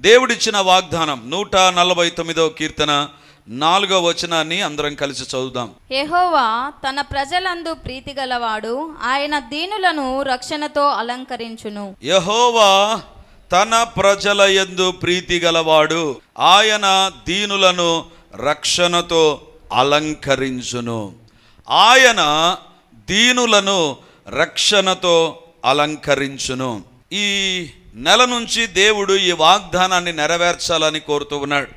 దేవుడిచ్చిన వాగ్దానం నూట నలభై తొమ్మిదవ కీర్తన నాలుగో వచనాన్ని అందరం కలిసి చదువుదాం. యెహోవా తన ప్రజలందు ప్రీతి గలవాడు ఆయన దీనులను రక్షణతో అలంకరించును. యహోవా తన ప్రజల యందు ప్రీతి గలవాడు ఆయన దీనులను రక్షణతో అలంకరించును. ఆయన దీనులను రక్షణతో అలంకరించును. ఈ నెల నుంచి దేవుడు ఈ వాగ్దానాన్ని నెరవేర్చాలని కోరుతూ ఉన్నాడు.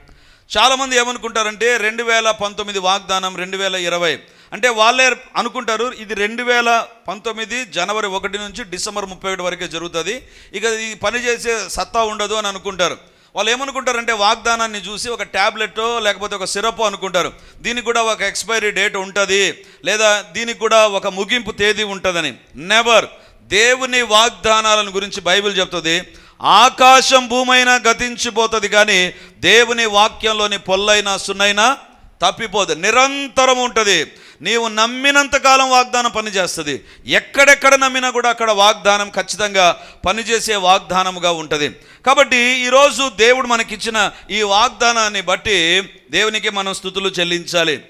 చాలామంది ఏమనుకుంటారంటే రెండు వేల పంతొమ్మిది వాగ్దానం రెండు వేల ఇరవై. అంటే వాళ్ళే అనుకుంటారు ఇది రెండు వేల పంతొమ్మిది జనవరి ఒకటి నుంచి డిసెంబర్ ముప్పై ఒకటి వరకే జరుగుతుంది. ఇక ఈ పని చేసే సత్తా ఉండదు అని అనుకుంటారు. వాళ్ళు ఏమనుకుంటారంటే వాగ్దానాన్ని చూసి ఒక ట్యాబ్లెట్ లేకపోతే ఒక సిరప్ అనుకుంటారు. దీనికి కూడా ఒక ఎక్స్పైరీ డేట్ ఉంటుంది. లేదా దీనికి కూడా ఒక ముగింపు తేదీ ఉంటుందని. నెవర్ దేవుని వాగ్దానాలను గురించి బైబిల్ చెప్తుంది. ఆకాశం భూమైనా గతించిపోతుంది కానీ దేవుని వాక్యంలోని పొల్లైనా సున్నైనా తప్పిపోదు. నిరంతరం ఉంటుంది. నీవు నమ్మినంత కాలం వాగ్దానం పనిచేస్తుంది. ఎక్కడెక్కడ నమ్మినా కూడా అక్కడ వాగ్దానం ఖచ్చితంగా పనిచేసే వాగ్దానముగా ఉంటుంది. కాబట్టి ఈరోజు దేవుడు మనకిచ్చిన ఈ వాగ్దానాన్ని బట్టి దేవునికి మనం స్థుతులు చెల్లించాలి.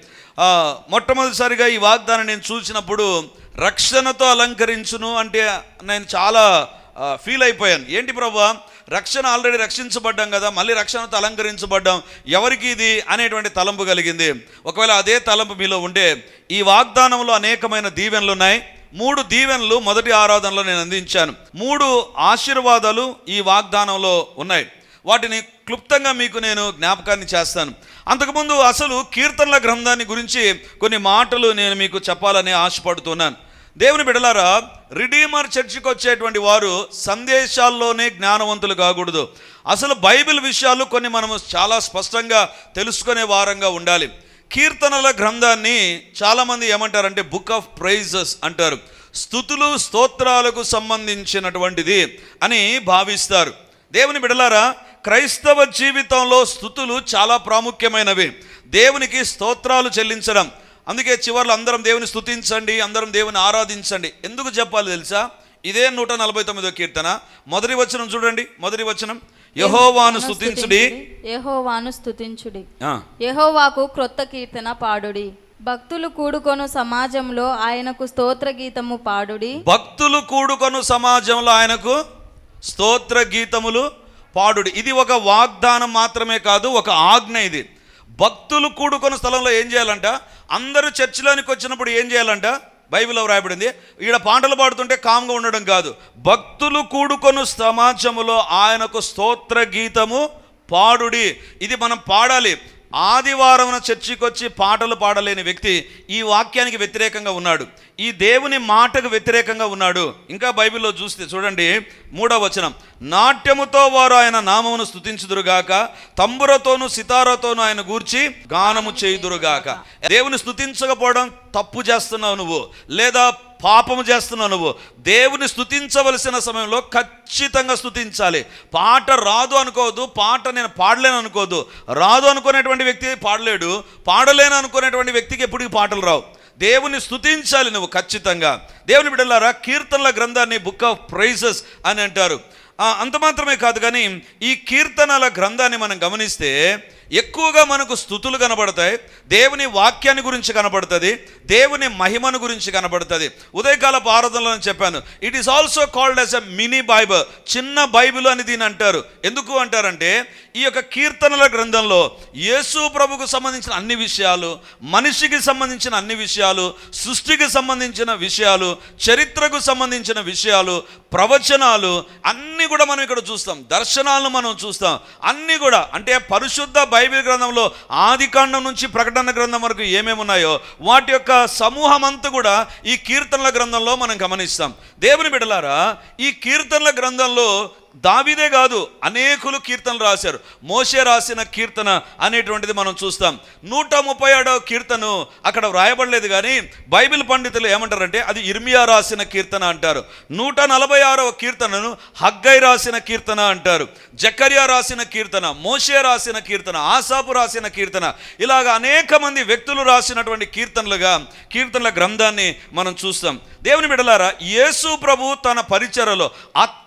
మొట్టమొదటిసారిగా ఈ వాగ్దానం నేను చూసినప్పుడు రక్షణతో అలంకరించును అంటే నేను చాలా ఫీల్ అయిపోయాను. ఏంటి ప్రభా? రక్షణ ఆల్రెడీ రక్షించబడ్డాం కదా మళ్ళీ రక్షణతో అలంకరించబడ్డాం. ఎవరికి ఇది అనేటువంటి తలంపు కలిగింది? ఒకవేళ అదే తలంపు మీలో ఉంటే ఈ వాగ్దానంలో అనేకమైన దీవెనలు ఉన్నాయి. మూడు దీవెనలు మొదటి ఆరాధనలో నేను అందించాను. మూడు ఆశీర్వాదాలు ఈ వాగ్దానంలో ఉన్నాయి. వాటిని క్లుప్తంగా మీకు నేను జ్ఞాపకాన్ని చేస్తాను. అంతకుముందు అసలు కీర్తనల గ్రంథాన్ని గురించి కొన్ని మాటలు నేను మీకు చెప్పాలని ఆశపడుతున్నాను. దేవుని బిడలారా రిడీమర్ చర్చికి వచ్చేటువంటి వారు సందేశాల్లోనే జ్ఞానవంతులు కాకూడదు. అసలు బైబిల్ విషయాలు కొన్ని మనము చాలా స్పష్టంగా తెలుసుకునే వారంగా ఉండాలి. కీర్తనల గ్రంథాన్ని చాలామంది ఏమంటారంటే బుక్ ఆఫ్ ప్రైజెస్ అంటారు. స్థుతులు స్తోత్రాలకు సంబంధించినటువంటిది అని భావిస్తారు. దేవుని బిడలారా క్రైస్తవ జీవితంలో స్థుతులు చాలా ప్రాముఖ్యమైనవి. దేవునికి స్తోత్రాలు చెల్లించడం. అందుకే చివర్లో అందరం దేవుని స్తుతించండి అందరం దేవుని ఆరాధించండి. ఎందుకు చెప్పాలి తెలుసా? ఇదే నూట నలభై తొమ్మిదో కీర్తన. మొదటి వచనం చూడండి మొదటి వచనం. యహోవాను స్తుతించుడి. యెహోవాను స్తుతించుడి. ఆ, యెహోవాకు క్రొత్త కీర్తన పాడుడి. భక్తులు కూడుకొను సమాజంలో ఆయనకు స్తోత్ర గీతము పాడుడి. భక్తులు కూడుకొను సమాజంలో ఆయనకు స్తోత్ర గీతములు పాడుడి. ఇది ఒక వాగ్దానం మాత్రమే కాదు ఒక ఆజ్ఞ ఇది. భక్తులు కూడుకున్న స్థలంలో ఏం చేయాలంట? అందరూ చర్చిలోనికి వచ్చినప్పుడు ఏం చేయాలంట? బైబిల్లో వ్రాయబడింది ఈడ పాటలు పాడుతుంటే కామ్గా ఉండడం కాదు. భక్తులు కూడుకొను సమాజములో ఆయనకు స్తోత్ర గీతము పాడుడి. ఇది మనం పాడాలి. ఆదివారం చర్చికి వచ్చి పాటలు పాడలేని వ్యక్తి ఈ వాక్యానికి వ్యతిరేకంగా ఉన్నాడు. ఈ దేవుని మాటకు వ్యతిరేకంగా ఉన్నాడు. ఇంకా బైబిల్లో చూస్తే చూడండి మూడవ వచనం. నాట్యముతో వారు ఆయన నామమును స్థుతించుదురుగాక తంబురతోనూ సితారతోనూ ఆయన గూర్చి గానము చేయుదురుగాక. దేవుని స్థుతించకపోవడం తప్పు చేస్తున్నావు నువ్వు లేదా పాపము చేస్తున్నావు నువ్వు. దేవుని స్తుతించవలసిన సమయంలో ఖచ్చితంగా స్థుతించాలి పాట రాదు అనుకోవద్దు పాట నేను పాడలేను అనుకోవద్దు. రాదు అనుకునేటువంటి వ్యక్తి పాడలేడు పాడలేను అనుకునేటువంటి వ్యక్తికి ఎప్పటికీ పాటలు రావు. దేవుని స్థుతించాలి నువ్వు ఖచ్చితంగా. దేవుని బిడ్డలారా కీర్తనల గ్రంథాన్ని బుక్ ఆఫ్ ప్రైజెస్ అని అంటారు. అంత మాత్రమే కాదు కానీ ఈ కీర్తనల గ్రంథాన్ని మనం గమనిస్తే ఎక్కువగా మనకు స్థుతులు కనబడతాయి. దేవుని వాక్యాన్ని గురించి కనబడుతుంది. దేవుని మహిమను గురించి కనబడుతుంది. ఉదయకాల ఆరాధనలో చెప్పాను. It is also called as a mini Bible చిన్న బైబిల్ అని దీని అంటారు. ఎందుకు అంటారంటే ఈ యొక్క కీర్తనల గ్రంథంలో యేసు ప్రభుకు సంబంధించిన అన్ని విషయాలు మనిషికి సంబంధించిన అన్ని విషయాలు సృష్టికి సంబంధించిన విషయాలు చరిత్రకు సంబంధించిన విషయాలు ప్రవచనాలు అన్నీ కూడా మనం ఇక్కడ చూస్తాం. దర్శనాలను మనం చూస్తాం. అన్నీ కూడా అంటే పరిశుద్ధ బైబిల్ గ్రంథంలో ఆది కాండం నుంచి ప్రకటన గ్రంథం వరకు ఏమేమి ఉన్నాయో వాటి యొక్క సమూహం అంతా కూడా ఈ కీర్తనల గ్రంథంలో మనం గమనిస్తాం. దేవుని బిడలారా ఈ కీర్తనల గ్రంథంలో దావిదే కాదు అనేకులు కీర్తనలు రాశారు. మోసే రాసిన కీర్తన అనేటువంటిది మనం చూస్తాం. నూట ముప్పై ఏడవ కీర్తను అక్కడ వ్రాయబడలేదు కానీ బైబిల్ పండితులు ఏమంటారంటే అది ఇర్మియా రాసిన కీర్తన అంటారు. నూట నలభై ఆరవ కీర్తనను హగ్గై రాసిన కీర్తన అంటారు. జక్కరియా రాసిన కీర్తన మోషే రాసిన కీర్తన ఆసాపు రాసిన కీర్తన ఇలాగ అనేక మంది వ్యక్తులు రాసినటువంటి కీర్తనలుగా కీర్తనల గ్రంథాన్ని మనం చూస్తాం. దేవుని బిడలారా యేసు ప్రభు తన పరిచయలో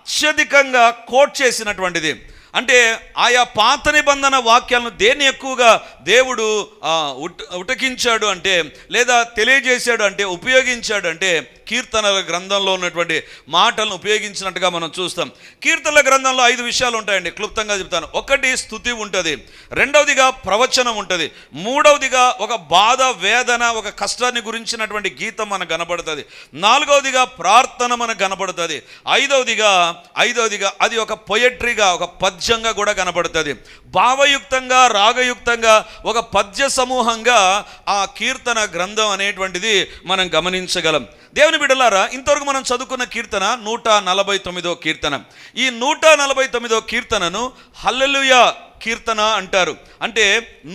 అత్యధికంగా కోట్ చేసినటువంటిది. అంటే ఆయా పాత నిబంధన వాక్యాలను దేన్ని ఎక్కువగా దేవుడు ఉట్ ఉటకించాడు అంటే లేదా తెలియజేశాడు అంటే ఉపయోగించాడు అంటే కీర్తనల గ్రంథంలో ఉన్నటువంటి మాటలను ఉపయోగించినట్టుగా మనం చూస్తాం. కీర్తనల గ్రంథంలో ఐదు విషయాలు ఉంటాయండి క్లుప్తంగా చెప్తాను. ఒకటి స్థుతి ఉంటుంది. రెండవదిగా ప్రవచనం ఉంటుంది. మూడవదిగా ఒక బాధ వేదన ఒక కష్టాన్ని గురించినటువంటి గీతం మనకు కనబడుతుంది. నాలుగవదిగా ప్రార్థన మనకు కనబడుతుంది. ఐదవదిగా ఐదవదిగా అది ఒక పొయట్రీగా ఒక పద్య పద్యంగా కూడా కనబడుతుంది భావయుక్తంగా రాగయుక్తంగా ఒక పద్య సమూహంగా ఆ కీర్తన గ్రంథం అనేటువంటిది మనం గమనించగలం. దేవుని బిడ్డలారా ఇంతవరకు మనం చదువుకున్న కీర్తన నూట నలభై తొమ్మిదో కీర్తన. ఈ నూట నలభై తొమ్మిదో కీర్తనను హల్లెలుయా కీర్తన అంటారు. అంటే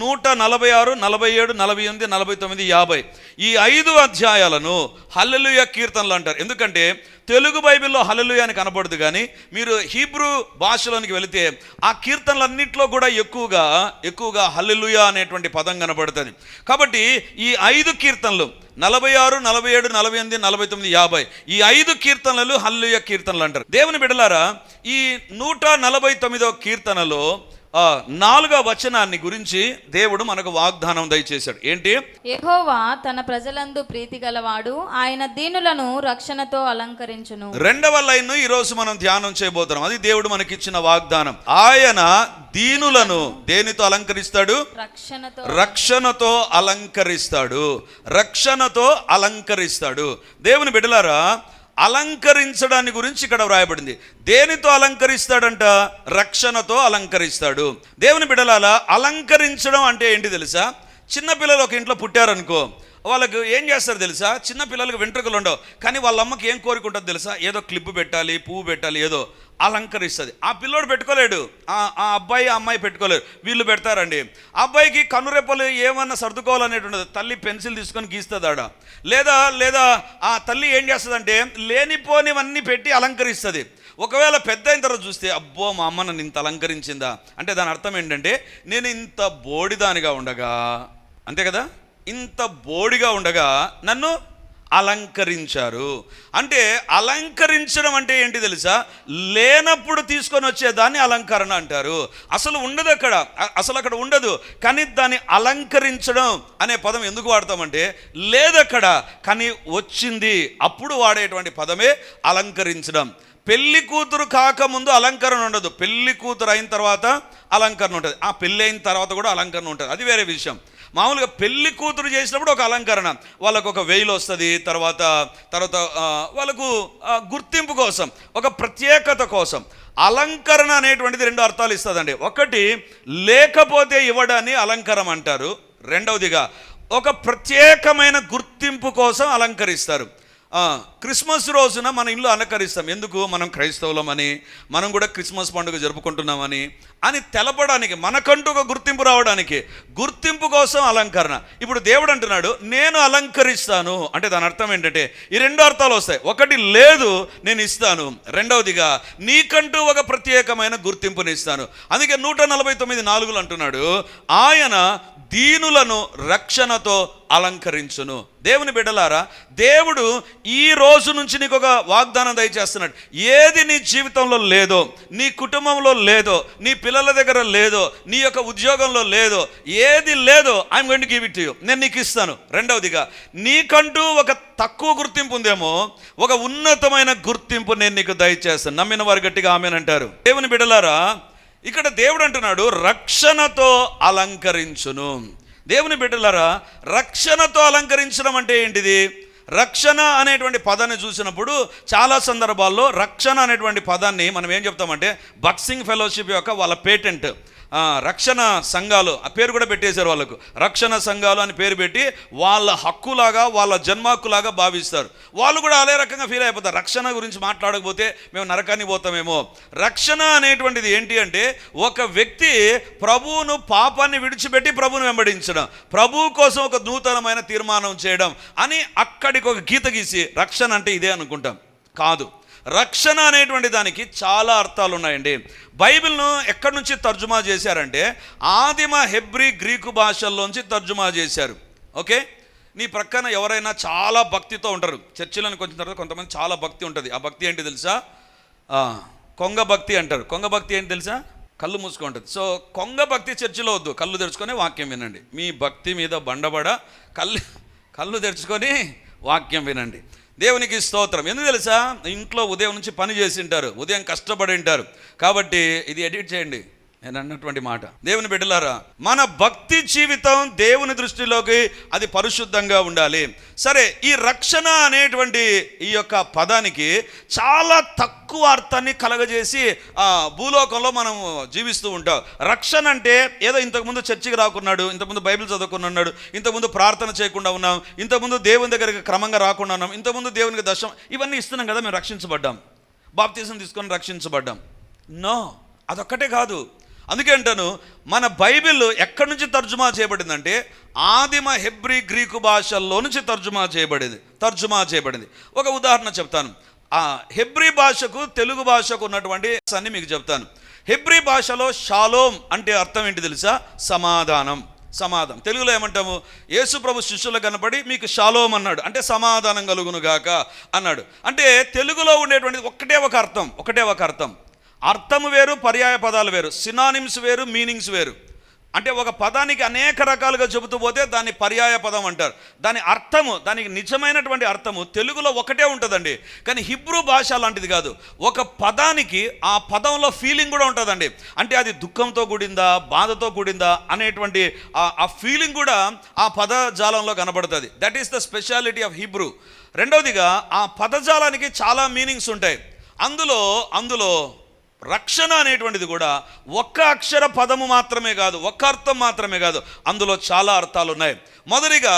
నూట నలభై ఆరు నలభై ఏడు నలభై ఎనిమిది నలభై తొమ్మిది యాభై ఈ ఐదు అధ్యాయాలను హల్లెలుయ కీర్తనలు అంటారు. ఎందుకంటే తెలుగు బైబిల్లో హల్లెలూయ అని కనబడదు కానీ మీరు హీబ్రూ భాషలోనికి వెళితే ఆ కీర్తనలన్నింటిలో కూడా ఎక్కువగా ఎక్కువగా హల్లెలూయ అనేటువంటి పదం కనబడుతుంది. కాబట్టి ఈ ఐదు కీర్తనలు నలభై ఆరు నలభై ఏడు నలభై ఎనిమిది నలభై తొమ్మిది యాభై ఈ ఐదు కీర్తనలు హల్లుయ కీర్తనలు అంటారు. దేవుని బిడలారా ఈ నూట నలభై తొమ్మిదో కీర్తనలో ఆ, నాలుగో వచనాన్ని గురించి దేవుడు మనకు వాగ్దానం దయచేశాడు. ఏంటి? యెహోవా తన ప్రజలందు ప్రీతి గలవాడు ఆయన దీనులను రక్షణతో అలంకరించును. రెండవ లైన్ ఈ రోజు మనం ధ్యానం చేయబోతున్నాం. అది దేవుడు మనకిచ్చిన వాగ్దానం. ఆయన దీనులను దేనితో అలంకరిస్తాడు? రక్షణతో. రక్షణతో అలంకరిస్తాడు. రక్షణతో అలంకరిస్తాడు. దేవుని బిడ్డలారా అలంకరించడాన్ని గురించి ఇక్కడ వ్రాయబడింది. దేనితో అలంకరిస్తాడంట? రక్షణతో అలంకరిస్తాడు. దేవుని బిడలాల అలంకరించడం అంటే ఏంటి తెలుసా? చిన్నపిల్లలు ఒక ఇంట్లో పుట్టారనుకో వాళ్ళకు ఏం చేస్తారు తెలుసా? చిన్న పిల్లలకు వెంట్రుకలు ఉండవు. కానీ వాళ్ళ అమ్మకి ఏం కోరిక ఉంటుంది తెలుసా? ఏదో క్లిప్ పెట్టాలి పువ్వు పెట్టాలి ఏదో అలంకరిస్తుంది. ఆ పిల్లోడు పెట్టుకోలేడు. ఆ అబ్బాయి ఆ అమ్మాయి పెట్టుకోలేరు. వీళ్ళు పెడతారండి. ఆ అబ్బాయికి కనురెప్పలు ఏమన్నా సర్దుకోవాలనేటువంటిది. ఉండదు తల్లి పెన్సిల్ తీసుకొని గీస్తుంది ఆడ. లేదా లేదా ఆ తల్లి ఏం చేస్తుందంటే లేనిపోనివన్నీ పెట్టి అలంకరిస్తుంది. ఒకవేళ పెద్ద అయిన తర్వాత చూస్తే అబ్బో మా అమ్మ నన్ను ఇంత అలంకరించిందా? అంటే దాని అర్థం ఏంటంటే నేను ఇంత బోడిదానిగా ఉండగా అంతే కదా? ఇంత బోడిగా ఉండగా నన్ను అలంకరించారు. అంటే అలంకరించడం అంటే ఏంటి తెలుసా? లేనప్పుడు తీసుకొని వచ్చేదాన్ని అలంకరణ అంటారు. అసలు ఉండదు అక్కడ. అసలు అక్కడ ఉండదు. కానీ దాన్ని అలంకరించడం అనే పదం ఎందుకు వాడతామంటే లేదక్కడ కానీ వచ్చింది. అప్పుడు వాడేటువంటి పదమే అలంకరించడం. పెళ్ళి కూతురు కాకముందు అలంకరణ ఉండదు. పెళ్ళి కూతురు అయిన తర్వాత అలంకరణ ఉంటుంది. ఆ పెళ్ళి అయిన తర్వాత కూడా అలంకరణ ఉంటుంది. అది వేరే విషయం. మామూలుగా పెళ్ళి కూతురు చేసినప్పుడు ఒక అలంకరణ. వాళ్ళకు ఒక వెయిల్ వస్తుంది తర్వాత తర్వాత వాళ్ళకు గుర్తింపు కోసం ఒక ప్రత్యేకత కోసం. అలంకరణ అనేటువంటిది రెండు అర్థాలు ఇస్తుందండి. ఒకటి లేకపోతే ఇవ్వడాన్ని అలంకరం అంటారు. రెండవదిగా ఒక ప్రత్యేకమైన గుర్తింపు కోసం అలంకరిస్తారు. క్రిస్మస్ రోజున మన ఇల్లు అలంకరిస్తాం. ఎందుకు? మనం క్రైస్తవులమని మనం కూడా క్రిస్మస్ పండుగ జరుపుకుంటున్నామని అని తెలపడానికి మనకంటూ ఒక గుర్తింపు రావడానికి గుర్తింపు కోసం అలంకరణ. ఇప్పుడు దేవుడు అంటున్నాడు నేను అలంకరిస్తాను. అంటే దాని అర్థం ఏంటంటే ఈ రెండు అర్థాలు వస్తాయి. ఒకటి లేదు నేను ఇస్తాను. రెండవదిగా నీకంటూ ఒక ప్రత్యేకమైన గుర్తింపుని ఇస్తాను అందుకే నూట నలభై తొమ్మిది నాలుగులు అంటున్నాడు ఆయన దీనులను రక్షణతో అలంకరించును. దేవుని బిడ్డలారా దేవుడు ఈ రోజు నుంచి నీకు ఒక వాగ్దానం దయచేస్తున్నాడు. ఏది నీ జీవితంలో లేదో నీ కుటుంబంలో లేదో నీ పిల్లల దగ్గర లేదో నీ యొక్క ఉద్యోగంలో లేదో ఏది లేదో I'm going give it you నేను నీకు ఇస్తాను. రెండవదిగా నీకంటూ ఒక తక్కువ గుర్తింపు ఉందేమో ఒక ఉన్నతమైన గుర్తింపు నేను నీకు దయచేస్తాను. నమ్మిన వారు గట్టిగా ఆమెనంటారు దేవుని బిడలారా ఇక్కడ దేవుడు అంటున్నాడు రక్షణతో అలంకరించును. దేవుని బిడ్డలారా రక్షణతో అలంకరించడం అంటే ఏంటిది? రక్షణ అనేటువంటి పదాన్ని చూసినప్పుడు చాలా సందర్భాల్లో రక్షణ అనేటువంటి పదాన్ని మనం ఏం చెప్తామంటే బక్సింగ్ ఫెలోషిప్ యొక్క వాళ్ళ పేటెంట్. రక్షణ సంఘాలు ఆ పేరు కూడా పెట్టేశారు వాళ్ళకు. రక్షణ సంఘాలు అని పేరు పెట్టి వాళ్ళ హక్కులాగా వాళ్ళ జన్మహక్కులాగా భావిస్తారు. వాళ్ళు కూడా అదే రకంగా ఫీల్ అయిపోతారు. రక్షణ గురించి మాట్లాడకపోతే మేము నరకాన్ని పోతామేమో. రక్షణ అనేటువంటిది ఏంటి అంటే ఒక వ్యక్తి ప్రభువును పాపాన్ని విడిచిపెట్టి ప్రభువును వెంబడించడం ప్రభు కోసం ఒక నూతనమైన తీర్మానం చేయడం అని అక్కడికి ఒక గీత గీసి రక్షణ అంటే ఇదే అనుకుంటాం. కాదు. రక్షణ అనేటువంటి దానికి చాలా అర్థాలు ఉన్నాయండి. బైబిల్ను ఎక్కడి నుంచి తర్జుమా చేశారంటే ఆదిమ హెబ్రి గ్రీకు భాషల్లోంచి తర్జుమా చేశారు. ఓకే? నీ ప్రక్కన ఎవరైనా చాలా భక్తితో ఉంటారు. చర్చిలను వచ్చిన తర్వాత కొంతమంది చాలా భక్తి ఉంటుంది. ఆ భక్తి ఏంటి తెలుసా? కొంగ భక్తి అంటారు. కొంగ భక్తి ఏంటి తెలుసా? కళ్ళు మూసుకుంటుంది సో కొంగ భక్తి చర్చిలో వద్దు. కళ్ళు తెరుచుకొని వాక్యం వినండి. మీ భక్తి మీద బండబడ కళ్ళు కళ్ళు తెరుచుకొని వాక్యం వినండి. దేవునికి స్తోత్రం. ఎందుకు తెలుసా? ఇంట్లో ఉదయం నుంచి పని చేసి ఉంటారు. ఉదయం కష్టపడి ఉంటారు. కాబట్టి ఇది ఎడిట్ చేయండి. నేను అన్నటువంటి మాట. దేవుని బిడ్డలారా మన భక్తి జీవితం దేవుని దృష్టిలోకి అది పరిశుద్ధంగా ఉండాలి. సరే ఈ రక్షణ అనేటువంటి ఈ యొక్క పదానికి చాలా తక్కువ అర్థాన్ని కలగజేసి ఆ, భూలోకంలో మనం జీవిస్తూ ఉంటాం. రక్షణ అంటే ఏదో ఇంతకుముందు చర్చికి రాకున్నాడు ఇంతకుముందు బైబిల్ చదువుకున్నాడు ఇంతకుముందు ప్రార్థన చేయకుండా ఉన్నాం ఇంతకుముందు దేవుని దగ్గరికి క్రమంగా రాకుండా ఉన్నాం ఇంతకుముందు దేవునికి దర్శనం ఇవన్నీ ఇస్తున్నాం కదా మేము రక్షించబడ్డాం. బాప్తీసం తీసుకొని రక్షించబడ్డాం. నో అదొక్కటే కాదు. అందుకే అంటాను మన బైబిల్ ఎక్కడి నుంచి తర్జుమా చేయబడిందంటే ఆదిమ హెబ్రి గ్రీకు భాషల్లో నుంచి తర్జుమా చేయబడింది తర్జుమా చేయబడింది. ఒక ఉదాహరణ చెప్తాను. ఆ హెబ్రి భాషకు తెలుగు భాషకు ఉన్నటువంటి అన్ని మీకు చెప్తాను. హెబ్రి భాషలో షాలోం అంటే అర్థం ఏంటి తెలుసా? సమాధానం సమాధానం. తెలుగులో ఏమంటాము? యేసుప్రభు ప్రభు కనపడి మీకు షాలోం అన్నాడు అంటే సమాధానం కలుగును గాక అన్నాడు. అంటే తెలుగులో ఉండేటువంటిది ఒకటే ఒక అర్థం ఒకటే ఒక అర్థం. అర్థము వేరు పర్యాయ పదాలు వేరు. సినానిమ్స్ వేరు మీనింగ్స్ వేరు. అంటే ఒక పదానికి అనేక రకాలుగా చెబుతూ పోతే దాన్ని పర్యాయ పదం అంటారు. దాని అర్థము దానికి నిజమైనటువంటి అర్థము తెలుగులో ఒకటే ఉంటుందండి. కానీ హిబ్రూ భాష లాంటిది కాదు. ఒక పదానికి ఆ పదంలో ఫీలింగ్ కూడా ఉంటుందండి. అంటే అది దుఃఖంతో కూడిందా బాధతో కూడిందా అనేటువంటి ఆ ఫీలింగ్ కూడా ఆ పదజాలంలో కనబడుతుంది. That is the speciality of Hebrew రెండవదిగా ఆ పదజాలానికి చాలా మీనింగ్స్ ఉంటాయి. అందులో అందులో రక్షణ అనేటువంటిది కూడా ఒక్క అక్షర పదము మాత్రమే కాదు ఒక్క అర్థం మాత్రమే కాదు అందులో చాలా అర్థాలు ఉన్నాయి. మొదటిగా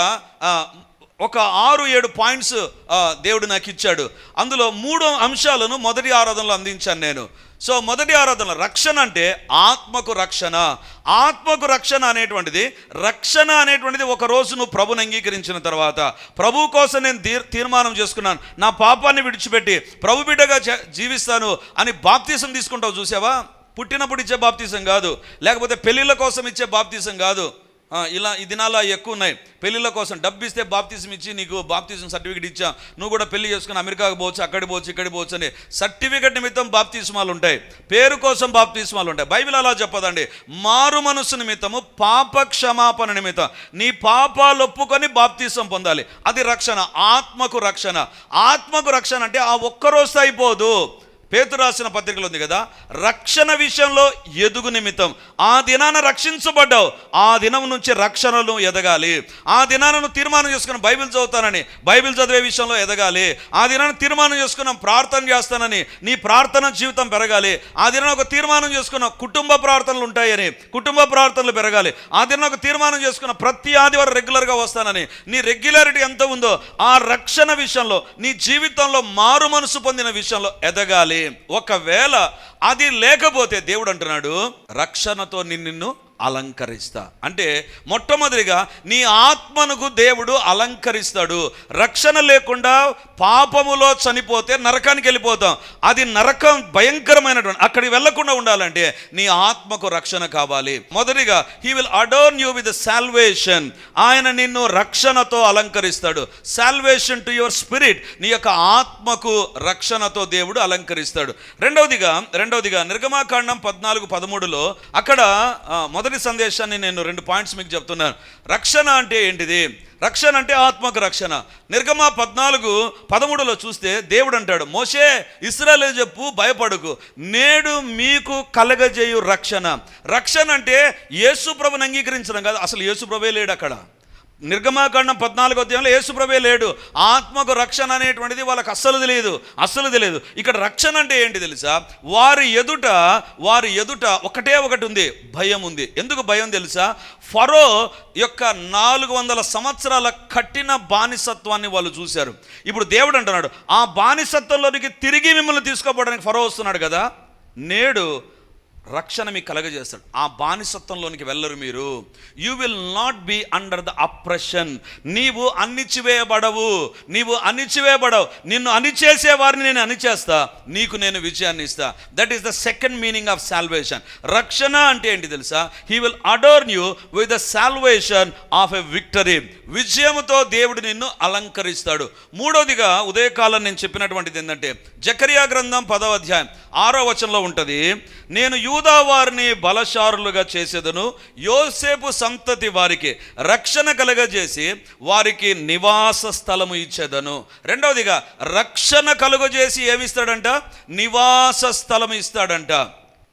ఒక ఆరు ఏడు పాయింట్స్ దేవుడు నాకు ఇచ్చాడు. అందులో మూడు అంశాలను మొదటి ఆరాధనలో అందించాను నేను. సో మొదటి ఆరాధన రక్షణ అంటే ఆత్మకు రక్షణ. ఆత్మకు రక్షణ అనేటువంటిది రక్షణ అనేటువంటిది ఒక రోజు నువ్వు ప్రభుని అంగీకరించిన తర్వాత. ప్రభు కోసం నేను తీర్ తీర్మానం చేసుకున్నాను. నా పాపాన్ని విడిచిపెట్టి ప్రభు బిడ్డగా జీవిస్తాను అని బాప్తీసం తీసుకుంటావు చూసావా? పుట్టినప్పుడు ఇచ్చే బాప్తీసం కాదు. లేకపోతే పెళ్ళిళ్ళ కోసం ఇచ్చే బాప్తీసం కాదు. ఇలా ఈ దినాలు ఎక్కువ ఉన్నాయి. పెళ్ళిళ్ళ కోసం డబ్బు ఇస్తే బాప్తీసం ఇచ్చి నీకు బాప్తీసం సర్టిఫికేట్ ఇచ్చా. నువ్వు కూడా పెళ్ళి చేసుకుని అమెరికాకు పోవచ్చు అక్కడికి పోవచ్చు ఇక్కడికి పోవచ్చు అని సర్టిఫికేట్ నిమిత్తం బాప్తిస్మాలు ఉంటాయి. పేరు కోసం బాప్తిస్మాలు ఉంటాయి. బైబిల్ అలా చెప్పదండి. మారు మనస్సు నిమిత్తము పాప క్షమాపణ నిమిత్తం. నీ పాపాలు ఒప్పుకొని బాప్తీసం పొందాలి. అది రక్షణ. ఆత్మకు రక్షణ. ఆత్మకు రక్షణ అంటే ఆ ఒక్కరోజు అయిపోదు. పేతురు రాసిన పత్రికలు ఉంది కదా రక్షణ విషయంలో ఎదుగు నిమిత్తం. ఆ దినాన రక్షించబడ్డావు. ఆ దినం నుంచి రక్షణలు ఎదగాలి. ఆ దినాలను తీర్మానం చేసుకుని బైబిల్ చదువుతానని బైబిల్ చదివే విషయంలో ఎదగాలి. ఆ దినాన్ని తీర్మానం చేసుకున్నాం ప్రార్థన చేస్తానని నీ ప్రార్థన జీవితం పెరగాలి. ఆ దినాన ఒక తీర్మానం చేసుకున్న కుటుంబ ప్రార్థనలు ఉంటాయని కుటుంబ ప్రార్థనలు పెరగాలి. ఆ దినాన ఒక తీర్మానం చేసుకున్న ప్రతి ఆదివారం రెగ్యులర్గా వస్తానని నీ రెగ్యులారిటీ ఎంత ఉందో ఆ రక్షణ విషయంలో నీ జీవితంలో మారు మనసు పొందిన విషయంలో ఎదగాలి. ఒకవేళ అది లేకపోతే దేవుడు అంటున్నాడు రక్షణతో నిన్ను అలంకరిస్తా. అంటే మొట్టమొదటిగా నీ ఆత్మనుకు దేవుడు అలంకరిస్తాడు. రక్షణ లేకుండా పాపములో చనిపోతే నరకానికి వెళ్ళిపోతాం. అది నరకం భయంకరమైనటువంటి అక్కడికి వెళ్ళకుండా ఉండాలంటే నీ ఆత్మకు రక్షణ కావాలి. మొదటిగా he will adorn you with salvation ఆయన నిన్ను రక్షణతో అలంకరిస్తాడు. సాల్వేషన్ టు యువర్ స్పిరిట్ నీ యొక్క ఆత్మకు రక్షణతో దేవుడు అలంకరిస్తాడు. రెండవదిగా రెండవదిగా నిర్గమాకాండం పద్నాలుగు పదమూడులో అక్కడ మొదటి మొదటి సందేశాన్ని నేను రెండు పాయింట్స్ మీకు చెప్తున్నాను. రక్షణ అంటే ఏంటిది? రక్షణ అంటే ఆత్మకు రక్షణ. నిర్గమ పద్నాలుగు పదమూడులో చూస్తే దేవుడు అంటాడు మోషే ఇస్రాయల్ చెప్పు? భయపడకు. నేడు మీకు కలగజేయు రక్షణ. రక్షణ అంటే యేసు ప్రభుని అంగీకరించడం కాదు అసలు యేసు ప్రభే లేడు అక్కడ. నిర్గమాకాండం పద్నాలుగో అధ్యాయంలో యేసుప్రభే లేడు. ఆత్మకు రక్షణ అనేటువంటిది వాళ్ళకి అస్సలు తెలియదు. అస్సలు తెలియదు. ఇక్కడ రక్షణ అంటే ఏంటి తెలుసా? వారి ఎదుట వారి ఎదుట ఒకటే ఒకటి ఉంది. భయం ఉంది. ఎందుకు భయం తెలుసా? ఫరో యొక్క నాలుగు వందల సంవత్సరాల కఠిన బానిసత్వాన్ని వాళ్ళు చూశారు. ఇప్పుడు దేవుడు అంటున్నాడు ఆ బానిసత్వంలోనికి తిరిగి మిమ్మల్ని తీసుకోపోవడానికి ఫరో వస్తున్నాడు కదా? నేడు రక్షణ మీకు కలగజేస్తాడు. ఆ బానిసత్వంలోనికి వెళ్ళరు మీరు. You will not be under the oppression నీవు అణిచివేయబడవు. నీవు అణిచివేయబడవు. నిన్ను అణిచేసే వారిని నేను అణిచేస్తా. నీకు నేను విజయాన్ని ఇస్తా. That is the second meaning of salvation రక్షణ అంటే ఏంటి తెలుసా? He will adorn you with the salvation of a victory విజయముతో దేవుడు నిన్ను అలంకరిస్తాడు. మూడవదిగా ఉదయకాలం నేను చెప్పినటువంటిది ఏంటంటే జకరియా గ్రంథం పదవ అధ్యాయం ఆరో వచనంలో ఉంటుంది నేను యూ యూదా వారిని బలశారులుగా చేసేదను యోసేపు సంతతి వారికి రక్షణ కలుగజేసి వారికి నివాస స్థలము ఇచ్చేదను. రెండవదిగా రక్షణ కలుగజేసి ఏమిస్తాడంట? నివాస స్థలము ఇస్తాడంట.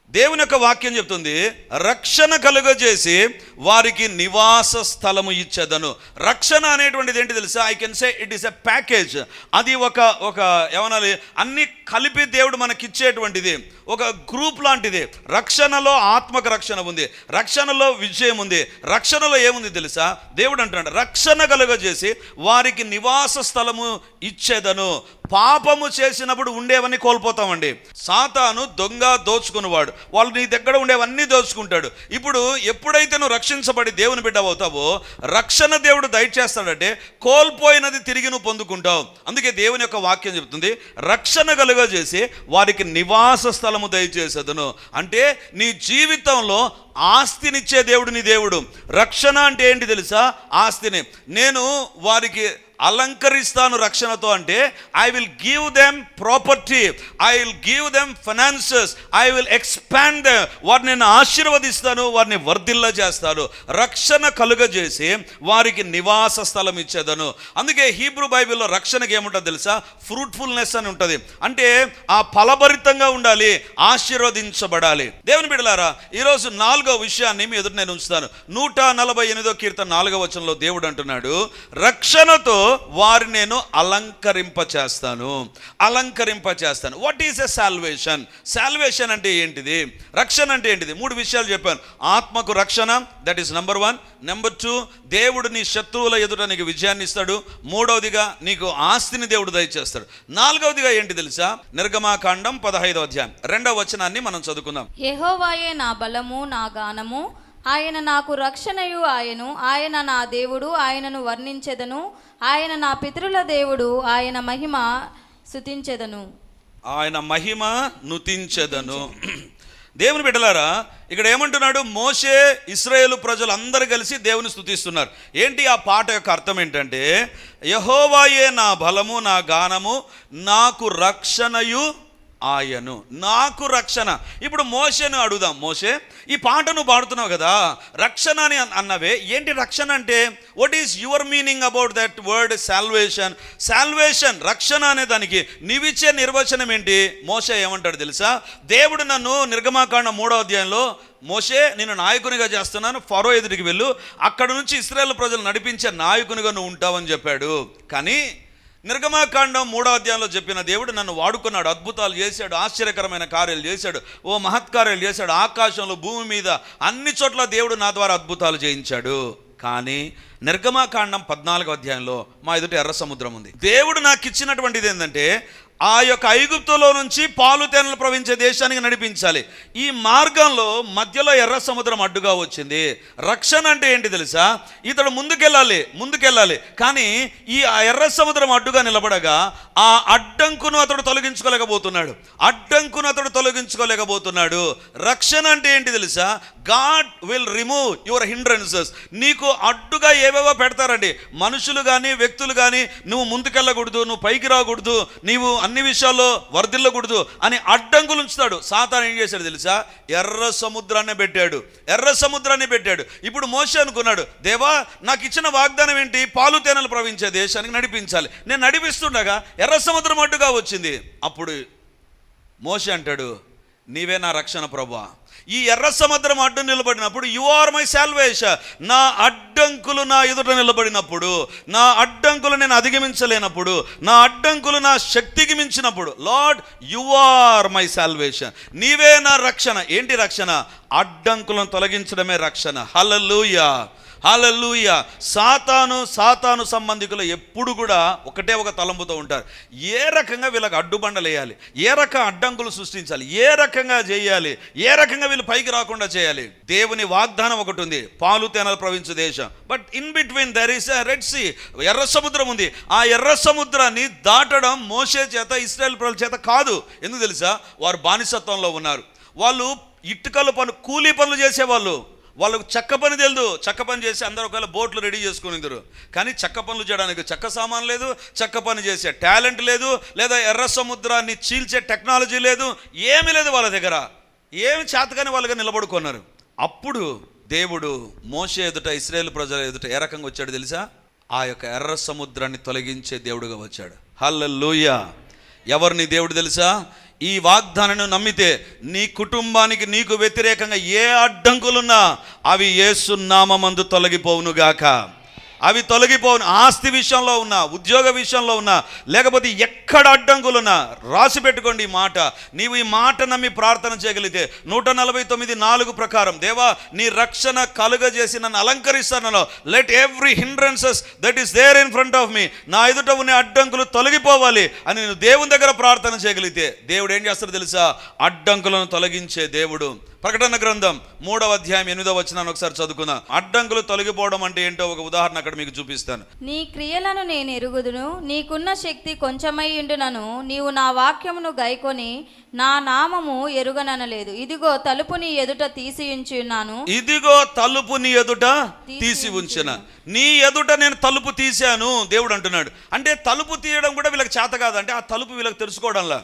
దేవుని యొక్క వాక్యం చెప్తుంది రక్షణ కలుగజేసి వారికి నివాస స్థలము ఇచ్చేదను. రక్షణ అనేటువంటిది ఏంటి తెలుసా? I can say it is a package అది ఒక ఒక ఏమనాలి? అన్ని కలిపి దేవుడు మనకిచ్చేటువంటిది. ఒక గ్రూప్ లాంటిది. రక్షణలో ఆత్మక రక్షణ ఉంది. రక్షణలో విజయం ఉంది. రక్షణలో ఏముంది తెలుసా? దేవుడు అంటున్నాడు రక్షణ కలుగజేసి వారికి నివాస స్థలము ఇచ్చేదను. పాపము చేసినప్పుడు ఉండేవని కోల్పోతామండి. సాతాను దొంగ దోచుకునేవాడు వాళ్ళు నీ దగ్గర ఉండేవన్నీ దోచుకుంటాడు. ఇప్పుడు ఎప్పుడైతే నువ్వు రక్షించబడి దేవుని బిడ్డ అవుతావో రక్షణ దేవుడు దయచేస్తాడంటే కోల్పోయినది తిరిగి నువ్వు పొందుకుంటావు. అందుకే దేవుని యొక్క వాక్యం చెబుతుంది రక్షణ కలుగజేసి వారికి నివాస స్థలము దయచేసేదను. అంటే నీ జీవితంలో ఆస్తినిచ్చే దేవుడు నీ దేవుడు. రక్షణ అంటే ఏంటి తెలుసా? ఆస్తిని. నేను వారికి అలంకరిస్తాను రక్షణతో అంటే I will give them property I will give them finances I will expand them వారిని నేను ఆశీర్వదిస్తాను వారిని వర్ధిల్ల చేస్తాను. రక్షణ కలుగజేసి వారికి నివాస స్థలం ఇచ్చేదను. అందుకే హీబ్రూ బైబిల్లో రక్షణకి ఏముంటుంది తెలుసా? ఫ్రూట్ఫుల్నెస్ అని ఉంటుంది. అంటే ఆ ఫలభరితంగా ఉండాలి ఆశీర్వదించబడాలి. దేవుని బిడలారా ఈరోజు నాలుగో విషయాన్ని మీ ఎదురు నేను ఉంచుతాను. నూట నలభై ఎనిమిదో కీర్తన నాలుగో వచనంలో దేవుడు అంటున్నాడు రక్షణతో వారు నేను అలంకరింప చేస్తాను అలంకరింప చేస్తాను what is a salvation salvation అంటే ఏంటిది? రక్షణ అంటే ఏంటిది? మూడు విషయాలు చెప్పాను. ఆత్మకు రక్షణ that is number one number two దేవుడు నీ శత్రువుల ఎదుట నీకు విజయాన్ని ఇస్తాడు. మూడవదిగా నీకు ఆస్తిని దేవుడు దయచేస్తాడు. నాలుగవదిగా ఏంటి తెలుసా? నిర్గమాకాండం పదహైదో అధ్యాయం. రెండవ వచనాన్ని మనం చదువుకుందాం. యెహోవాయే నా బలము నా గానము. ఆయన నాకు రక్షణయు ఆయను. ఆయన నా దేవుడు ఆయనను వర్ణించెదను. ఆయన నా పితరుల దేవుడు ఆయన మహిమ శుతించెదను ఆయన మహిమ నుతించెదను. దేవుని బిడ్డలారా ఇక్కడ ఏమంటున్నాడు? మోషే ఇస్రాయేలు ప్రజలు అందరు కలిసి దేవుని స్థుతిస్తున్నారు ఏంటి ఆ పాట యొక్క అర్థం ఏంటంటే యహోవాయే నా బలము నా గానము నాకు రక్షణయు ఆయను. నాకు రక్షణ. ఇప్పుడు మోషేను అడుగుదాం. మోషే ఈ పాట నువ్వు పాడుతున్నావు కదా రక్షణ అని అన్- అన్నవే. ఏంటి రక్షణ అంటే? What is your meaning about that word salvation salvation రక్షణ అనే దానికి నీవిచ్చే నిర్వచనం ఏంటి? మోసే ఏమంటాడు తెలుసా? దేవుడు నన్ను నిర్గమాకాండ మూడో అధ్యాయంలో మోషే నేను నాయకునిగా చేస్తున్నాను ఫరో ఎదుటికి వెళ్ళు. అక్కడ నుంచి ఇస్రాయేల్ ప్రజలు నడిపించే నాయకునిగా నువ్వు ఉంటావని చెప్పాడు. కానీ నిర్గమాకాండం మూడో అధ్యాయంలో చెప్పిన దేవుడు నన్ను వాడుకున్నాడు అద్భుతాలు చేశాడు ఆశ్చర్యకరమైన కార్యాలు చేశాడు ఓ మహత్కార్యాలు చేశాడు. ఆకాశంలో భూమి మీద అన్ని చోట్ల దేవుడు నా ద్వారా అద్భుతాలు చేయించాడు. కానీ నిర్గమాకాండం పద్నాలుగో అధ్యాయంలో మా ఎదుట ఎర్ర సముద్రం ఉంది. దేవుడు నాకు ఇచ్చినటువంటిది ఏంటంటే ఆ యొక్క ఐగుప్తులో నుంచి పాలు తేనెలు ప్రవహించే దేశానికి నడిపించాలి. ఈ మార్గంలో మధ్యలో ఎర్ర సముద్రం అడ్డుగా వచ్చింది. రక్షణ అంటే ఏంటి తెలుసా? ఇతడు ముందుకెళ్ళాలి ముందుకెళ్ళాలి. కానీ ఈ ఆ ఎర్ర సముద్రం అడ్డుగా నిలబడగా ఆ అడ్డంకును అతడు తొలగించుకోలేకపోతున్నాడు. అడ్డంకును అతడు తొలగించుకోలేకపోతున్నాడు. రక్షణ అంటే ఏంటి తెలుసా? God will remove your hindrances. నీకు అడ్డుగా ఏవేవో పెడతారండి. మనుషులు కానీ వ్యక్తులు కానీ నువ్వు ముందుకెళ్ళకూడదు నువ్వు పైకి రాకూడదు నీవు అన్ని విషయాల్లో వరదిల్లకూడదు అని అడ్డంకులు ఉంచుతాడు. సాతాను ఏం చేశాడు తెలుసా? ఎర్ర సముద్రాన్ని పెట్టాడు. ఎర్ర సముద్రాన్ని పెట్టాడు. ఇప్పుడు మోసే అనుకున్నాడు దేవా నాకు ఇచ్చిన వాగ్దానం ఏంటి? పాలు తేనెలు ప్రవహించే దేశానికి నడిపించాలి. నేను నడిపిస్తుండగా ఎర్ర సముద్రం అడ్డుగా వచ్చింది. అప్పుడు మోసే అంటాడు నీవే నా రక్షణ ప్రభా ఈ ఎర్ర సముద్రం అడ్డు నిలబడినప్పుడు యు ఆర్ మై సాల్వేష నా అడ్డంకులు నా ఎదుట నిలబడినప్పుడు నా అడ్డంకులు నేను అధిగమించలేనప్పుడు నా అడ్డంకులు నా శక్తికి మించినప్పుడు Lord you are my salvation నీవే నా రక్షణ. ఏంటి రక్షణ? అడ్డంకులను తొలగించడమే రక్షణ. హలలుయా హాలూయ సాతాను సాతాను సంబంధికులు ఎప్పుడు కూడా ఒకటే ఒక తలంపుతో ఉంటారు. ఏ రకంగా వీళ్ళకి అడ్డుబండలు వేయాలి? ఏ రకం అడ్డంకులు సృష్టించాలి? ఏ రకంగా చేయాలి? ఏ రకంగా వీళ్ళు పైకి రాకుండా చేయాలి? దేవుని వాగ్దానం ఒకటి ఉంది. పాలు తేనెలు ప్రవహించు దేశం. But in between there is Red Sea ఎర్ర సముద్రం ఉంది. ఆ ఎర్ర సముద్రాన్ని దాటడం మోసే చేత ఇస్రాయల్ ప్రజల చేత కాదు. ఎందుకు తెలుసా? వారు బానిసత్వంలో ఉన్నారు. వాళ్ళు ఇటుకలు పను కూలీ పనులు చేసేవాళ్ళు. వాళ్ళకు చెక్క పని తెలియదు చెక్క పని చేసి అందరూ ఒకవేళ బోట్లు రెడీ చేసుకునిద్దరు కానీ చెక్క పనులు చేయడానికి చెక్క సామాన్ లేదు చెక్క పని చేసే టాలెంట్ లేదు లేదా ఎర్ర సముద్రాన్ని చీల్చే టెక్నాలజీ లేదు ఏమీ లేదు వాళ్ళ దగ్గర. ఏమి చేతగానే వాళ్ళుగా నిలబడుకున్నారు. అప్పుడు దేవుడు మోసే ఎదుట ఇస్రాయేల్ ప్రజల ఎదుట ఏ రకంగా వచ్చాడు తెలుసా? ఆ యొక్క ఎర్ర సముద్రాన్ని తొలగించే దేవుడుగా వచ్చాడు. హల్లెలూయ. ఎవరిని దేవుడు తెలుసా? ఈ వాగ్దానాన్ని నమ్మితే నీ కుటుంబానికి నీకు వ్యతిరేకంగా ఏ అడ్డంకులున్నా అవి ఏసునామందు తొలగిపోవునుగాక. అవి తొలగిపోను ఆస్తి విషయంలో ఉన్నా ఉద్యోగ విషయంలో ఉన్నా లేకపోతే ఎక్కడ అడ్డంకులున్నా రాసి పెట్టుకోండి ఈ మాట. నీవు ఈ మాట నమ్మి ప్రార్థన చేయగలిగితే నూట నలభై తొమ్మిది నాలుగు ప్రకారం దేవా నీ రక్షణ కలుగజేసి నన్ను అలంకరిస్తాను let every hindrances that is there in front of me నా ఎదుట ఉన్న అడ్డంకులు తొలగిపోవాలి అని నేను దేవుని దగ్గర ప్రార్థన చేయగలిగితే దేవుడు ఏం చేస్తాడో తెలుసా? అడ్డంకులను తొలగించే దేవుడు. ప్రకటన గ్రంథం మూడవ అధ్యాయం ఎనిమిదవ వచనాన్ని ఒకసారి చదువుకుందాం. అడ్డంకులు తొలగిపోవడం అంటే ఏంటో ఒక ఉదాహరణ అక్కడ మీకు చూపిస్తాను. నీ క్రియలను నేను ఎరుగుదును నీకున్న శక్తి కొంచెమై ఉండునను నీవు నా వాక్యమును గైకొని నా నామము ఎరుగననలేదు. ఇదిగో తలుపు నీ ఎదుట తీసి ఉంచి ఉన్నాను ఇదిగో తలుపు నీ ఎదుట తీసి ఉంచిన. నీ ఎదుట నేను తలుపు తీశాను దేవుడు అంటున్నాడు. అంటే తలుపు తీయడం కూడా వీళ్ళకి చేత కాదు. అంటే ఆ తలుపు వీళ్ళకి తెలుసుకోవడంలా.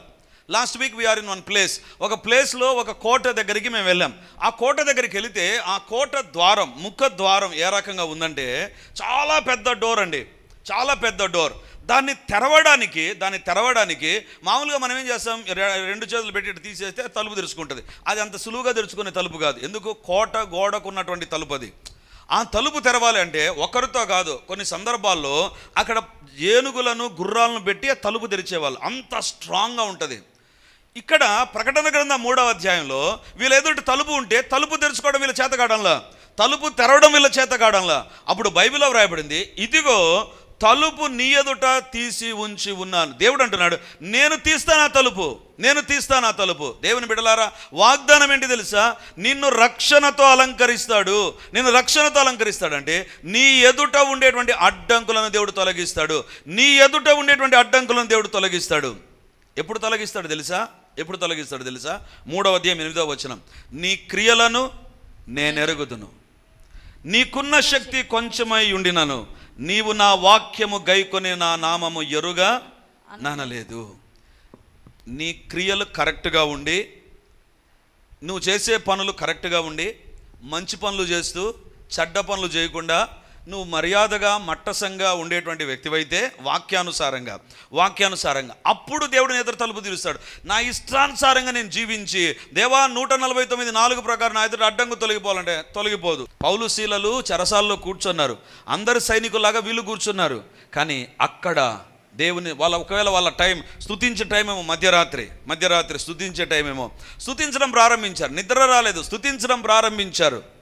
Last week we're in one place ఒక ప్లేస్లో ఒక కోట దగ్గరికి మేము వెళ్ళాం. ఆ కోట దగ్గరికి వెళితే ఆ కోట ద్వారం ముఖ ద్వారం ఏ రకంగా ఉందంటే చాలా పెద్ద డోర్ అండి. చాలా పెద్ద డోర్ దాన్ని తెరవడానికి దాన్ని తెరవడానికి మామూలుగా మనం ఏం చేస్తాం? రె- రెండు చేతులు పెట్టి తీసేస్తే తలుపు తెరుచుకుంటుంది. అది అంత సులువుగా తెరుచుకునే తలుపు కాదు. ఎందుకు? కోట గోడకు ఉన్నటువంటి తలుపు అది. ఆ తలుపు తెరవాలి అంటే ఒకరితో కాదు కొన్ని సందర్భాల్లో అక్కడ ఏనుగులను గుర్రాలను పెట్టి ఆ తలుపు తెరిచేవాళ్ళు. అంత స్ట్రాంగ్గా ఉంటుంది. ఇక్కడ ప్రకటన గ్రంథం మూడవ అధ్యాయంలో వీళ్ళ ఎదుటి తలుపు ఉంటే తలుపు తెరుచుకోవడం వీళ్ళ చేత తలుపు తెరవడం వీళ్ళ చేత అప్పుడు బైబిల్లో వ్రాయబడింది ఇదిగో తలుపు నీ ఎదుట తీసి ఉంచి ఉన్నాను. దేవుడు అంటున్నాడు నేను తీస్తాను ఆ తలుపు నేను తీస్తాను ఆ తలుపు. దేవుని బిడలారా వాగ్దానం ఏంటి తెలుసా? నిన్ను రక్షణతో అలంకరిస్తాడు. నిన్ను రక్షణతో అలంకరిస్తాడంటే నీ ఎదుట ఉండేటువంటి అడ్డంకులను దేవుడు తొలగిస్తాడు. నీ ఎదుట ఉండేటువంటి అడ్డంకులను దేవుడు తొలగిస్తాడు. ఎప్పుడు తొలగిస్తాడు తెలుసా? ఎప్పుడు తొలగిస్తాడు తెలుసా? మూడవ అధ్యాయం ఎనిమిదవ వచనం. నీ క్రియలను నేనెరుగుదును. నీకున్న శక్తి కొంచెమై ఉండినను. నీవు నా వాక్యము గైకొని నా నామము ఎరుగా నానలేదు. నీ క్రియలు కరెక్ట్గా ఉండి నువ్వు చేసే పనులు కరెక్ట్గా ఉండి మంచి పనులు చేస్తూ చెడ్డ పనులు చేయకుండా నువ్వు మర్యాదగా మట్టసంగా ఉండేటువంటి వ్యక్తివైతే వాక్యానుసారంగా వాక్యానుసారంగా. అప్పుడు దేవుడు నీ ఎదురు తలుపు తీరుస్తాడు. నా ఇష్టానుసారంగా నేను జీవించి దేవా నూట నలభై తొమ్మిది నాలుగు ప్రకారం నా ఎదురు అడ్డంకు తొలగిపోవాలంటే తొలగిపోదు. పౌలు శీలలు చెరసాల్లో కూర్చున్నారు. అందరు సైనికులాగా వీళ్ళు కూర్చున్నారు. కానీ అక్కడ దేవుని వాళ్ళ ఒకవేళ వాళ్ళ టైం స్థుతించే టైం ఏమో మధ్యరాత్రి మధ్యరాత్రి స్థుతించే టైం ఏమో స్థుతించడం ప్రారంభించారు. నిద్ర రాలేదు. స్థుతించడం ప్రారంభించారు.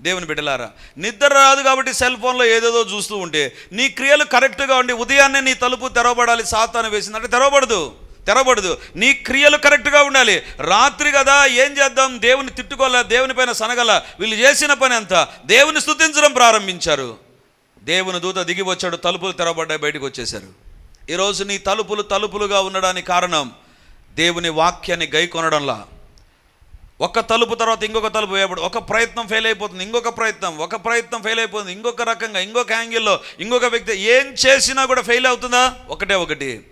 దేవుని బిడ్డలారా నిద్ర రాదు కాబట్టి సెల్ ఫోన్లో ఏదేదో చూస్తూ ఉంటే నీ క్రియలు కరెక్ట్గా ఉండి ఉదయాన్నే నీ తలుపు తెరవబడాలి సాతాను వేసిందంటే తెరవబడదు తెరవబడదు. నీ క్రియలు కరెక్ట్గా ఉండాలి. రాత్రి కదా ఏం చేద్దాం? దేవుని తిట్టుకోలే దేవుని పైన సనగల? వీళ్ళు చేసిన పని అంతా దేవుని స్థుతించడం ప్రారంభించారు. దేవుని దూత దిగి వచ్చాడు తలుపులు తెరవబడ్డాయి బయటకు వచ్చేశారు. ఈరోజు నీ తలుపులు తలుపులుగా ఉండడానికి కారణం దేవుని వాక్యాన్ని గై కొనడంలా ఒక తలుపు తర్వాత ఇంకొక తలుపు వేయబడు ఒక ప్రయత్నం ఫెయిల్ అయిపోతుంది ఇంకొక ప్రయత్నం ఒక ప్రయత్నం ఫెయిల్ అయిపోతుంది ఇంకొక రకంగా ఇంకొక యాంగిల్లో ఇంకొక వ్యక్తి ఏం చేసినా కూడా ఫెయిల్ అవుతుందా? ఒకటే ఒకటి.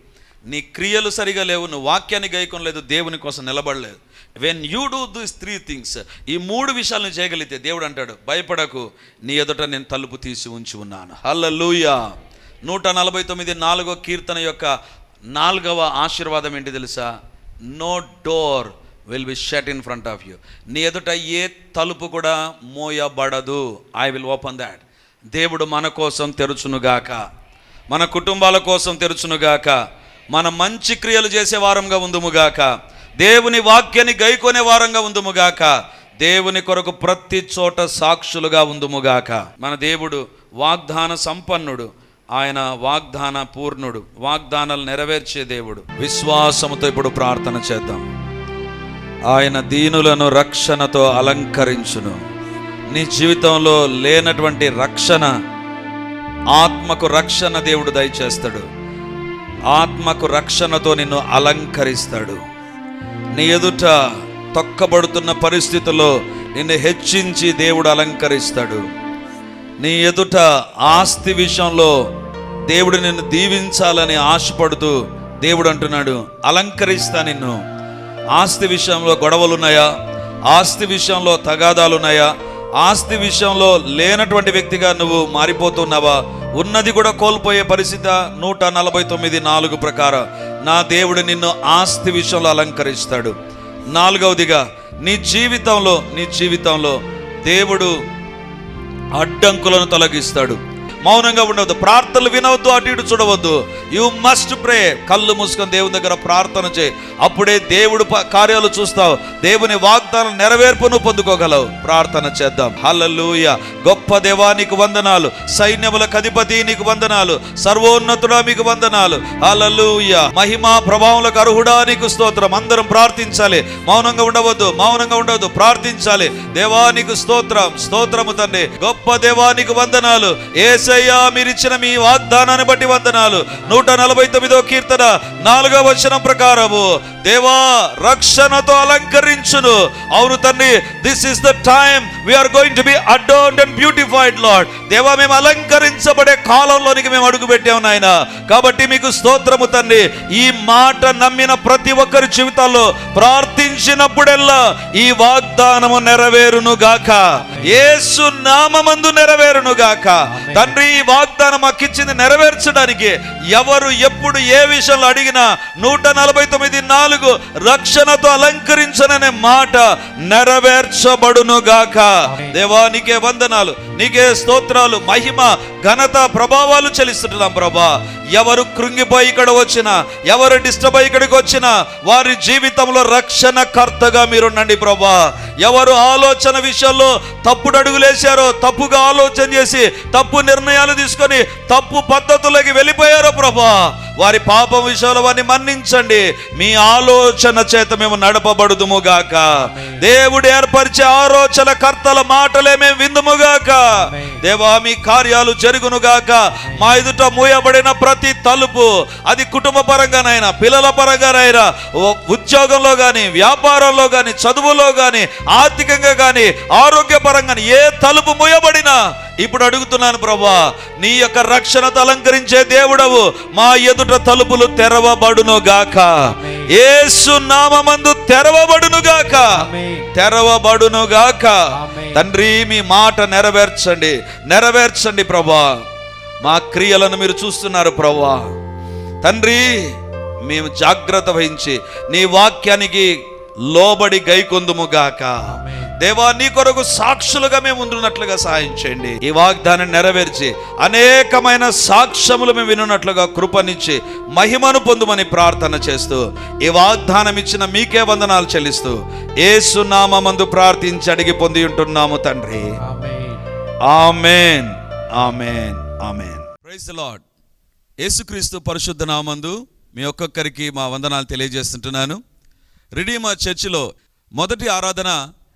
నీ క్రియలు సరిగా లేవు నువ్వు వాక్యాన్ని గైకొనలేదు దేవుని కోసం నిలబడలేదు. When you do this three things ఈ మూడు విషయాలను చేయగలిగితే దేవుడు అంటాడు భయపడకు నీ ఎదుట నేను తలుపు తీసి ఉంచి ఉన్నాను. హల్లెలూయా నూట నలభై తొమ్మిది నాలుగో కీర్తన యొక్క నాలుగవ ఆశీర్వాదం ఏంటి తెలుసా? No door will be shut in front of you నీ ఎదుట ఏ తలుపు కూడా మోయబడదు. ఐ విల్ ఓపెన్ దాట్ దేవుడు మన కోసం తెరుచునుగాక మన కుటుంబాల కోసం తెరుచునుగాక మన మంచి క్రియలు చేసే వారంగా ఉందుముగాక దేవుని వాక్యాన్ని గైకొనే వారంగా ఉందుముగాక దేవుని కొరకు ప్రతి చోట సాక్షులుగా ఉందుముగాక మన దేవుడు వాగ్దాన సంపన్నుడు. ఆయన వాగ్దాన పూర్ణుడు. వాగ్దానాలు నెరవేర్చే దేవుడు. విశ్వాసముతో ఇప్పుడు ప్రార్థన చేద్దాం. ఆయన దీనులను రక్షణతో అలంకరించును. నీ జీవితంలో లేనటువంటి రక్షణ ఆత్మకు రక్షణ దేవుడు దయచేస్తాడు. ఆత్మకు రక్షణతో నిన్ను అలంకరిస్తాడు. నీ ఎదుట తొక్కబడుతున్న పరిస్థితుల్లో నిన్ను హెచ్చించి దేవుడు అలంకరిస్తాడు. నీ ఎదుట ఆస్తి విషయంలో దేవుడు నిన్ను దీవించాలని ఆశపడుతూ దేవుడు అంటున్నాడు అలంకరిస్తా నిన్ను. ఆస్తి విషయంలో గొడవలున్నాయా? ఆస్తి విషయంలో తగాదాలు ఉన్నాయా ఆస్తి విషయంలో లేనటువంటి వ్యక్తిగా నువ్వు మారిపోతున్నావా? ఉన్నది కూడా కోల్పోయే పరిస్థితి నూట నలభై తొమ్మిది నాలుగు ప్రకారం నా దేవుడు నిన్ను ఆస్తి విషయంలో అలంకరిస్తాడు. నాలుగవదిగా నీ జీవితంలో నీ జీవితంలో దేవుడు అడ్డంకులను తొలగిస్తాడు. మౌనంగా ఉండవద్దు. ప్రార్థనలు వినవద్దు అటు ఇటు చూడవద్దు. యు మస్ట్ ప్రే కళ్ళు మూసుకొని దేవుని దగ్గర ప్రార్థన చేయి. అప్పుడే దేవుడు కార్యాలు చూస్తావు. దేవుని వాగ్దానం నెరవేర్పును పొందుకోగలవు. ప్రార్థన చేద్దాం. హలలుయ గొప్ప దేవా నీకు వందనాలు. సైన్యములకు అధిపతి నీకు వందనాలు. సర్వోన్నతుడా మీకు వందనాలు. హల్లెలూయ. మహిమా ప్రభావములకు అర్హుడా నీకు స్తోత్రం. అందరం ప్రార్థించాలి. మౌనంగా ఉండవద్దు మౌనంగా ఉండవద్దు. ప్రార్థించాలి. దేవా నీకు స్తోత్రం. స్తోత్రము తండ్రి. గొప్ప దేవా నీకు వందనాలు. ఏసయ్యా మీరిచ్చిన మీ వాగ్దానాన్ని బట్టి వందనాలు. నూట నలభై తొమ్మిదో కీర్తన నాలుగో వచనం ప్రకారము. దేవా రక్షణతో అలంకరించును. అవును తండ్రి this is the time we're going to be adorned and beautified Lord దేవా మేము అలంకరించబడే కాలంలోనికి మేము అడుగు పెట్టాము నాయన. కాబట్టి మీకు స్తోత్రము తండ్రి. ఈ మాట నమ్మిన ప్రతి ఒక్కరి జీవితాల్లో ప్రార్థించినప్పుడెల్లా ఈ వాగ్దానము నెరవేరును గాక యేసు నామమందు నెరవేరును గాక తండ్రి ఈ వాగ్దానం మాకిచ్చింది నెరవేర్చడానికి ఎవరు ఎప్పుడు ఏ విషయంలో అడిగినా నూట నలభై తొమ్మిది నాలుగు రక్షణతో అలంకరించననే మాట నెరవేర్చబడును గాక దేవా నీకే వందనాలు. నీకే స్తోత్రాలు మహిమ ఘనత ప్రభావాలు చెల్లిస్తున్నాం ప్రభా. ఎవరు కృంగిపోయి ఇక్కడ వచ్చినా ఎవరు డిస్టర్బ్ అయి ఇక్కడికి వచ్చినా వారి జీవితంలో రక్షణ కర్తగా మీరుండండి ప్రభా. ఎవరు ఆలోచన విషయంలో తప్పుడు అడుగులేశారో తప్పుగా ఆలోచన చేసి తప్పు నిర్ణయాలు తీసుకొని తప్పు పద్ధతులకి వెళ్ళిపోయారో ప్రభా. వారి పాపం విషయంలో వారిని మన్నించండి. మీ ఆలోచన చేత మేము నడపబడుదుము గాక దేవుడు ఏర్పరిచే ఆలోచన కర్తల మాటలే మేము విందుముగాక. దేవా మీ కార్యాలు జరుగునుగాక. మా ఎదుట మూయబడిన ప్రతి తలుపు అది కుటుంబ పరంగానైనా పిల్లల పరంగానైనా ఉద్యోగంలో కానీ వ్యాపారంలో కానీ చదువులో కానీ ఆర్థికంగా కానీ ఆరోగ్యపరంగా ఏ తలుపు మూయబడినా ఇప్పుడు అడుగుతున్నాను ప్రభా నీ యొక్క రక్షణతో అలంకరించే దేవుడవు మా ఎదుట తలుపులు తెరవబడును గాక. ఏసు నామమందు తెరవబడును గాక. తెరవబడును గాక. తండ్రి మీ మాట నెరవేర్చండి. నెరవేర్చండి ప్రభా. మా క్రియలను మీరు చూస్తున్నారు ప్రభా. తండ్రి మేము జాగ్రత్త వహించి నీ వాక్యానికి లోబడి గైకొందుము గాక. దేవా నీ కొరకు సాక్షులుగా మేము ఉండున్నట్లుగా సహాయం చేయండి. ఈ వాగ్దానం నెరవేర్చి అనేకమైన సాక్ష్యములు మేము వినున్నట్లుగా కృపనిచ్చి మహిమను పొందుమని ప్రార్థన చేస్తూ ఈ వాగ్దానం ఇచ్చిన మీకే వందనాలు చెల్లిస్తూ ఏసు నామందు ప్రార్థించి అడిగి పొంది ఉంటున్నాము తండ్రి. Amen. Amen. Amen. Praise Lord Yesukristu పరిశుద్ధ నామందు మీ ఒక్కొక్కరికి మా వందనాలు తెలియజేస్తుంటున్నాను. రిడీమర్ చర్చిలో మొదటి ఆరాధన